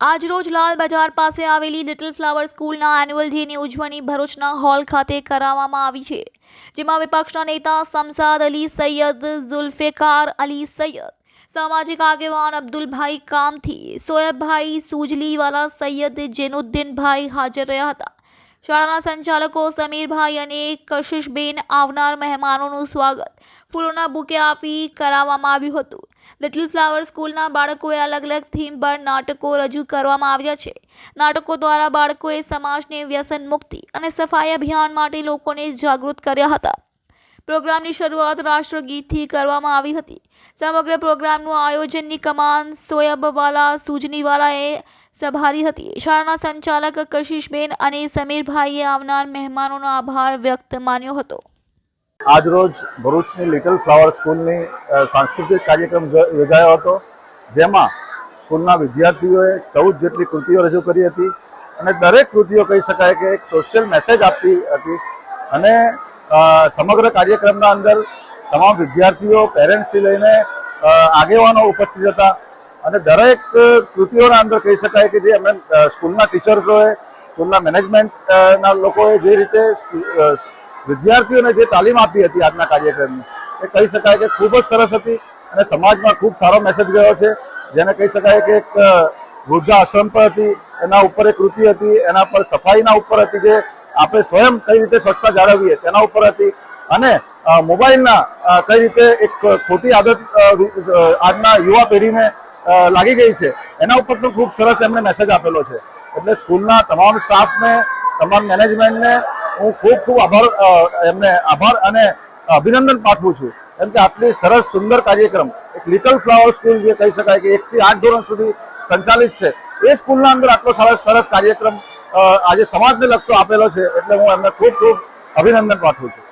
આજરોજ લાલ બજાર પાસે આવેલી લિટલ ફ્લાવર સ્કૂલના એન્યુઅલ ડેની ઉજવણી ભરૂચના હોલ ખાતે કરાવવામાં આવી છે, જેમાં વિપક્ષના નેતા સમસાદ અલી સૈયદ, ઝુલ્ફેકાર અલી સૈયદ, સામાજિક આગેવાન અબ્દુલભાઈ કામથી, સોયબભાઈ સુજલીવાલા સૈયદ જેનુદ્દીનભાઈ હાજર રહ્યા હતા. શાળાના સંચાલકો સમીરભાઈ અને કશિશબેન આવનાર મહેમાનોનું સ્વાગત ફૂલોના બુકે આપી કરાવવામાં આવ્યું હતું. લિટલ ફ્લાવર સ્કૂલના બાળકોએ અલગ અલગ થીમ પર નાટકો રજૂ કરવામાં આવ્યા છે. નાટકો દ્વારા બાળકોએ સમાજને વ્યસન મુક્તિ અને સફાઈ અભિયાન માટે લોકોને જાગૃત કર્યા હતા. પ્રોગ્રામની શરૂઆત રાષ્ટ્રગીતથી કરવામાં આવી હતી. સમગ્ર પ્રોગ્રામનું આયોજનની કમાન સોયબવાલા સુજનીવાલાએ સંભાળી હતી. શાળાના સંચાલક કશિશબેન અને સમીરભાઈએ આવનાર મહેમાનોનો આભાર વ્યક્ત માન્યો હતો. આજરોજ ભરૂચની લિટલ ફ્લાવર સ્કૂલની સાંસ્કૃતિક કાર્યક્રમ યોજાયો હતો, જેમાં સ્કૂલના વિદ્યાર્થીઓએ ચૌદ જેટલી કૃતિઓ રજૂ કરી હતી અને દરેક કૃતિઓ કહી શકાય કે એક સોશિયલ મેસેજ આપતી હતી અને સમગ્ર કાર્યક્રમના અંદર તમામ વિદ્યાર્થીઓ પેરેન્ટ્સથી લઈને આગેવાનો ઉપસ્થિત હતા અને દરેક કૃતિઓના અંદર કહી શકાય કે જે અમે સ્કૂલના ટીચર્સોએ સ્કૂલના મેનેજમેન્ટના લોકોએ જે રીતે વિદ્યાર્થીઓને જે તાલીમ આપી હતી આજના કાર્યક્રમની, એ કહી શકાય કે ખૂબ જ સરસ હતી અને સમાજમાં ખૂબ સારો મેસેજ ગયો છે. જેને કહી શકાય કે એક વૃદ્ધા આશ્રમ પર હતી, એના ઉપર એક કૃતિ હતી, એના પર સફાઈના ઉપર હતી જે આપણે સ્વયં કઈ રીતે સ્વચ્છતા જાળવીએ તેના ઉપર હતી. અને મોબાઈલના કઈ રીતે એક ખોટી આદત આજના યુવા પેઢીને લાગી ગઈ છે, એના ઉપર પણ ખૂબ સરસ એમણે મેસેજ આપેલો છે. એટલે સ્કૂલના તમામ સ્ટાફને તમામ મેનેજમેન્ટને હું ખૂબ ખૂબ આભાર એમને આભાર અને અભિનંદન પાઠવું છું. કેમ કે આટલી સરસ સુંદર કાર્યક્રમ, એક લિટલ ફ્લાવર સ્કૂલ જે કહી શકાય કે એકથી આઠ ધોરણ સુધી સંચાલિત છે, એ સ્કૂલના અંદર આટલો સરસ સરસ કાર્યક્રમ આજે સમાજને લગતો આપેલો છે, એટલે હું એમને ખૂબ ખૂબ અભિનંદન પાઠવું છું.